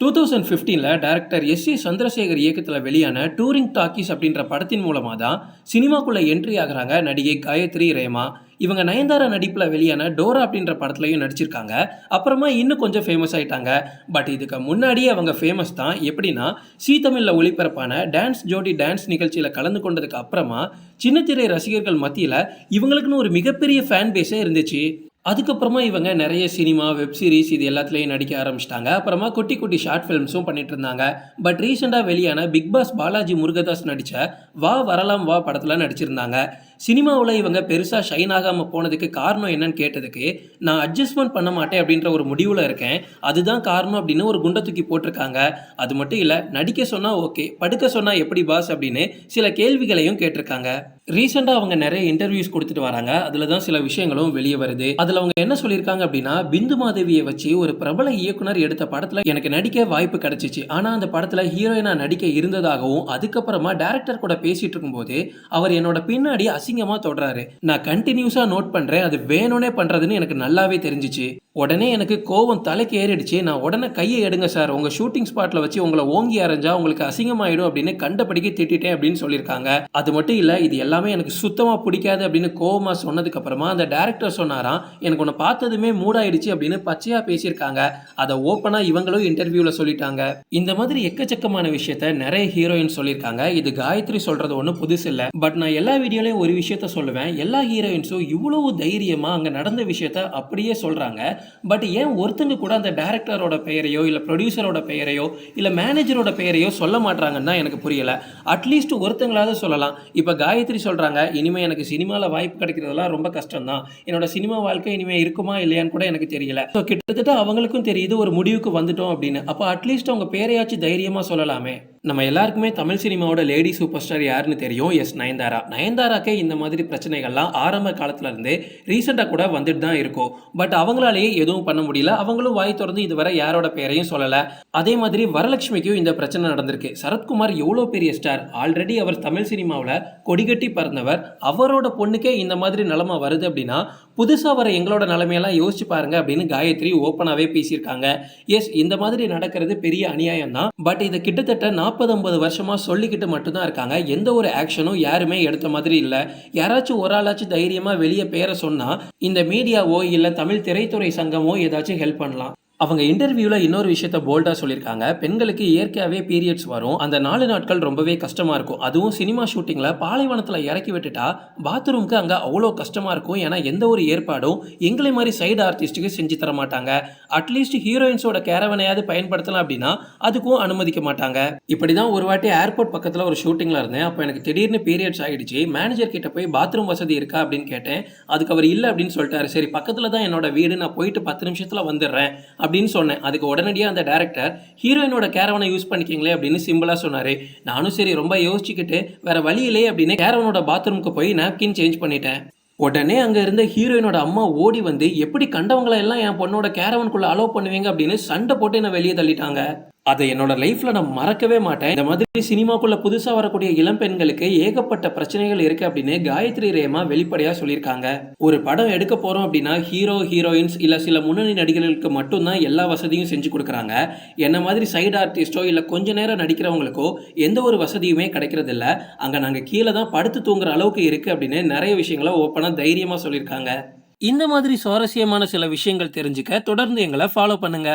Two thousand ஃபிஃப்டீனில் director S A Chandrasekhar இயக்கத்தில் வெளியான டூரிங் டாக்கீஸ் அப்படின்ற படத்தின் மூலமாக தான் சினிமாக்குள்ளே என்ட்ரி ஆகுறாங்க நடிகை காயத்ரி ரேமா. இவங்க நயன்தாரா நடிப்பில் வெளியான டோரா அப்படின்ற படத்துலையும் நடிச்சிருக்காங்க. அப்புறமா இன்னும் கொஞ்சம் ஃபேமஸ் ஆயிட்டாங்க. பட் இதுக்கு முன்னாடியே அவங்க ஃபேமஸ் தான். எப்படின்னா சீ தமிழில் ஒளிபரப்பான டான்ஸ் ஜோடி டான்ஸ் நிகழ்ச்சியில் கலந்து கொண்டதுக்கு அப்புறமா சின்னத்திரை ரசிகர்கள் மத்தியில் இவங்களுக்குன்னு ஒரு மிகப்பெரிய ஃபேன் பேஸே இருந்துச்சு. அதுக்கப்புறமா இவங்க நிறைய சினிமா வெப் சீரிஸ் இது எல்லாத்துலேயும் நடிக்க ஆரம்பிச்சிட்டாங்க. அப்புறமா குட்டி குட்டி ஷார்ட் ஃபிலிம்ஸும் பண்ணிட்டு இருந்தாங்க. பட் ரீசெண்டாக வெளியான பிக் பாஸ் பாலாஜி முருகதாஸ் நடித்த வா வரலாம் வா படத்தில் நடிச்சிருந்தாங்க. சினிமாவில் இவங்க பெருசாக ஷைன் ஆகாமல் போனதுக்கு காரணம் என்னன்னு கேட்டதுக்கு நான் அட்ஜஸ்ட்மெண்ட் பண்ண மாட்டேன் அப்படின்ற ஒரு முடிவில் இருக்கேன். அதுதான் காரணம் அப்படின்னு ஒரு குண்டை தூக்கி போட்டிருக்காங்க. அது மட்டும் இல்லை நடிக்க சொன்னால் ஓகே படுக்க சொன்னால் எப்படி பாஸ் அப்படின்னு சில கேள்விகளையும் கேட்டிருக்காங்க. ரீசெண்டாக அவங்க நிறைய இன்டர்வியூஸ் கொடுத்துட்டு வராங்க. அதில் தான் சில விஷயங்களும் வெளியே வருது. அதில் அவங்க என்ன சொல்லியிருக்காங்க அப்படின்னா பிந்து மாதவியை வச்சு ஒரு பிரபல இயக்குனர் எடுத்த படத்தில் எனக்கு நடிக்க வாய்ப்பு கிடைச்சிச்சு. ஆனால் அந்த படத்தில் ஹீரோயினாக நடிக்க இருந்ததாகவும் அதுக்கப்புறமா டேரக்டர் கூட பேசிகிட்டு இருக்கும்போது அவர் என்னோட பின்னாடி அசிங்கமாக தொடுறாரு. நான் கண்டினியூஸாக நோட் பண்ணுறேன் அது வேணும்னே பண்ணுறதுன்னு எனக்கு நல்லாவே தெரிஞ்சிச்சு. உடனே எனக்கு கோவம் தலைக்கு ஏறிடுச்சு. நான் உடனே கையை எடுங்க சார். உங்கள் ஷூட்டிங் ஸ்பாட்டில் வச்சு உங்களை ஓங்கி அரைஞ்சா உங்களுக்கு அசிங்கமாயிடும் அப்படின்னு கண்டபடிக்கு திட்டிட்டேன் அப்படின்னு சொல்லியிருக்காங்க. அது மட்டும் இல்லை இது எல்லாமே எனக்கு சுத்தமாக பிடிக்காது அப்படின்னு கோவமாக சொன்னதுக்கு அப்புறமா அந்த டேரக்டர் சொன்னாராம் எனக்கு உன்னை பார்த்ததுமே மூடாயிடுச்சு அப்படின்னு பச்சையாக பேசியிருக்காங்க. அதை ஓப்பனாக இவங்களும் இன்டர்வியூவில் சொல்லிட்டாங்க. இந்த மாதிரி எக்கச்சக்கமான விஷயத்த நிறைய ஹீரோயின் சொல்லியிருக்காங்க. இது காயத்ரி சொல்றது ஒன்றும் புதுசு இல்லை பட் நான் எல்லா வீடியோலையும் ஒரு விஷயத்த சொல்லுவேன். எல்லா ஹீரோயின்ஸும் இவ்வளவு தைரியமாக அங்கே நடந்த விஷயத்த அப்படியே சொல்கிறாங்க பட் ஏன் ஒருத்தங்க கூட அந்த டேரக்டரோட பெயரையோ இல்லை ப்ரொடியூசரோட பெயரையோ இல்லை மேனேஜரோட பெயரையோ சொல்ல மாட்டாங்கன்னு தான் எனக்கு புரியலை. அட்லீஸ்ட் ஒருத்தங்களாவது சொல்லலாம். இப்போ காயத்ரி சொல்கிறாங்க இனிமேல் எனக்கு சினிமாவில் வாய்ப்பு கிடைக்கிறதெல்லாம் ரொம்ப கஷ்டம் தான் என்னோட சினிமா வாழ்க்கை இனிமேல் இருக்குமா இல்லையான்னு கூட எனக்கு தெரியல. ஸோ கிட்டத்தட்ட அவங்களுக்கும் தெரியுது ஒரு முடிவுக்கு வந்துட்டோம் அப்படின்னு. அப்போ அட்லீஸ்ட் அவங்க பேரையாச்சும் தைரியமாக சொல்லலாமே. நம்ம எல்லாருக்குமே தமிழ் சினிமாவோட லேடி சூப்பர் ஸ்டார் யாருன்னு தெரியும்? எஸ் நயன்தாரா. நயன்தாராக்கே இந்த மாதிரி பிரச்சனைகள்லாம் ஆரம்ப காலத்துல இருந்தே ரீசெண்டாக கூட வந்துட்டு தான் இருக்கும். பட் அவங்களாலேயே எதுவும் பண்ண முடியல. அவங்களும் வாய் திறந்து இதுவரை யாரோட பேரையும் சொல்லலை. அதே மாதிரி வரலட்சுமிக்கும் இந்த பிரச்சனை நடந்திருக்கு. சரத்குமார் எவ்வளோ பெரிய ஸ்டார் ஆல்ரெடி அவர் தமிழ் சினிமாவில் கொடிகட்டி பறந்தவர். அவரோட பொண்ணுக்கே இந்த மாதிரி நிலமை வருது அப்படின்னா புதுசாக வர எங்களோட நிலைமையெல்லாம் யோசிச்சு பாருங்க அப்படின்னு காயத்ரி ஓப்பனாகவே பேசியிருக்காங்க. எஸ் இந்த மாதிரி நடக்கிறது பெரிய அநியாயம் தான் பட் இது கிட்டத்தட்ட நாற்பது ஐம்பது வருஷமாக சொல்லிக்கிட்டு மட்டும்தான் இருக்காங்க. எந்த ஒரு ஆக்ஷனும் யாருமே எடுத்த மாதிரி இல்லை. யாராச்சும் ஒரு ஆளாச்சும் தைரியமாக வெளியே பேரை சொன்னால் இந்த மீடியாவோ இல்லை தமிழ் திரைத்துறை சங்கமோ ஏதாச்சும் ஹெல்ப் பண்ணலாம். அவங்க இன்டர்வியூவில் இன்னொரு விஷயத்த போல்டாக சொல்லியிருக்காங்க. பெண்களுக்கு இயற்கையாகவே பீரியட்ஸ் வரும். அந்த நாலு நாட்கள் ரொம்பவே கஷ்டமாக இருக்கும். அதுவும் சினிமா ஷூட்டிங்கில் பாலைவனத்தில் இறக்கி விட்டுட்டா பாத்ரூம்க்கு அங்கே அவ்வளோ கஷ்டமாக இருக்கும். ஏன்னா எந்த ஒரு ஏற்பாடும் எங்களை மாதிரி சைடு ஆர்டிஸ்ட்டுக்கு செஞ்சு தர மாட்டாங்க. அட்லீஸ்ட் ஹீரோயின்ஸோட கேரவனையாவது பயன்படுத்தலாம் அப்படின்னா அதுக்கும் அனுமதிக்க மாட்டாங்க. இப்படி தான் ஒரு வாட்டி ஏர்போர்ட் பக்கத்தில் ஒரு ஷூட்டிங்கில் இருந்தேன். அப்போ எனக்கு திடீர்னு பீரியட்ஸ் ஆகிடுச்சு மேனேஜர் கிட்ட போய் பாத்ரூம் வசதி இருக்கா அப்படின்னு கேட்டேன். அதுக்கு அவர் இல்லை அப்படின்னு சொல்லிட்டாரு. சரி பக்கத்தில் தான் என்னோட வீடு. நான் போயிட்டு பத்து நிமிஷத்தில் வந்துடுறேன். அப்படின்னு சொன்னேன். அதுக்கு உடனடியாக அந்த டேரக்டர் ஹீரோயினோட கேரவனை யூஸ் பண்ணிக்கிங்களே அப்படின்னு சிம்பிளாக சொன்னார். நானும் சரி ரொம்ப யோசிச்சுக்கிட்டு வேற வழி இல்லையே அப்படின்னு கேரவனோட பாத்ரூமுக்கு போய் நாப்கின் சேஞ்ச் பண்ணிட்டேன். உடனே அங்கே இருந்த ஹீரோயினோட அம்மா ஓடி வந்து எப்படி கண்டவங்களை எல்லாம் என் பொண்ணோட கேரவனுக்குள்ளே அலோவ் பண்ணுவீங்க? அப்படின்னு சண்டை போட்டு என்னை வெளியே தள்ளிட்டாங்க. அதை என்னோட லைஃப்ல நான் மறக்கவே மாட்டேன். இந்த மாதிரி சினிமாக்குள்ள புதுசா வரக்கூடிய இளம் பெண்களுக்கு ஏகப்பட்ட பிரச்சனைகள் இருக்கு அப்படின்னு காயத்ரி ரேமா வெளிப்படையா சொல்லியிருக்காங்க. ஒரு படம் எடுக்க போறோம் அப்படின்னா ஹீரோ ஹீரோயின்ஸ் இல்ல சில முன்னணி நடிகர்களுக்கு மட்டும்தான் எல்லா வசதியும் செஞ்சு கொடுக்குறாங்க. என்ன மாதிரி சைடு ஆர்டிஸ்டோ இல்ல கொஞ்ச நேரம் நடிக்கிறவங்களுக்கோ எந்த ஒரு வசதியுமே கிடைக்கிறது இல்ல. அங்க நாங்க கீழே தான் படுத்து தூங்குற அளவுக்கு இருக்கு அப்படின்னு நிறைய விஷயங்களை ஓப்பனா தைரியமா சொல்லியிருக்காங்க. இந்த மாதிரி சுவாரஸ்யமான சில விஷயங்கள் தெரிஞ்சுக்க தொடர்ந்து எங்களை ஃபாலோ பண்ணுங்க.